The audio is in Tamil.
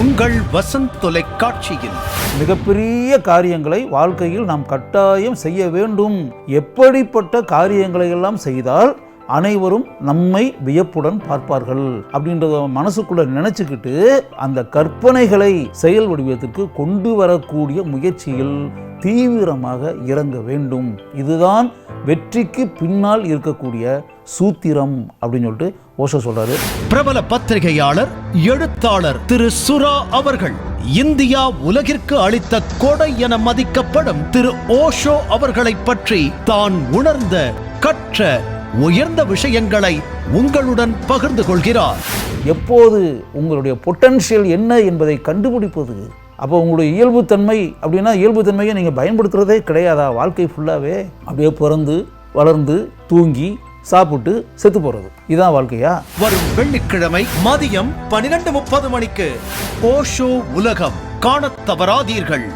உங்கள் வசந்த் தொலைக்காட்சியில். மிகப்பெரிய காரியங்களை வாழ்க்கையில் நாம் கட்டாயம் செய்ய வேண்டும். எப்படிப்பட்ட காரியங்களை எல்லாம் செய்தால் அனைவரும் நம்மை வியப்புடன் பார்ப்பார்கள் அப்படின்றத மனசுக்குள்ள நினைச்சுக்கிட்டு அந்த கற்பனைகளை செயல் வடிவத்திற்கு கொண்டு வரக்கூடிய முயற்சியில் தீவிரமாக இறங்க வேண்டும். இதுதான் வெற்றிக்கு பின்னால் இருக்கக்கூடிய சூத்திரம் அப்படின்னு சொல்லிட்டு ஓஷோ சொல்றாரு. பிரபல பத்திரிகையாளர் எழுத்தாளர் திரு சுரா அவர்கள் இந்தியா உலகிற்கு அளித்த கொடை என மதிக்கப்படும் திரு ஓஷோ அவர்களை பற்றி தான் உணர்ந்த கற்ற உயர்ந்த விஷயங்களை உங்களுடன் பகிர்ந்து கொள்கிறார். எப்போது உங்களுடைய பொட்டன்ஷியல் என்ன என்பதை கண்டுபிடிப்பது? அப்போ உங்களுடைய இயல்புத்தன்மை அப்படின்னா இயல்புத்தன்மையை நீங்கள் பயன்படுத்துகிறதே கிடையாதா? வாழ்க்கை ஃபுல்லாகவே அப்படியே பிறந்து வளர்ந்து தூங்கி சாப்பிட்டு செத்து போகிறது இதுதான் வாழ்க்கையா? வரும் வெள்ளிக்கிழமை மதியம் பனிரெண்டு முப்பது மணிக்கு ஓஷோ உலகம். காணத் தவறாதீர்கள்.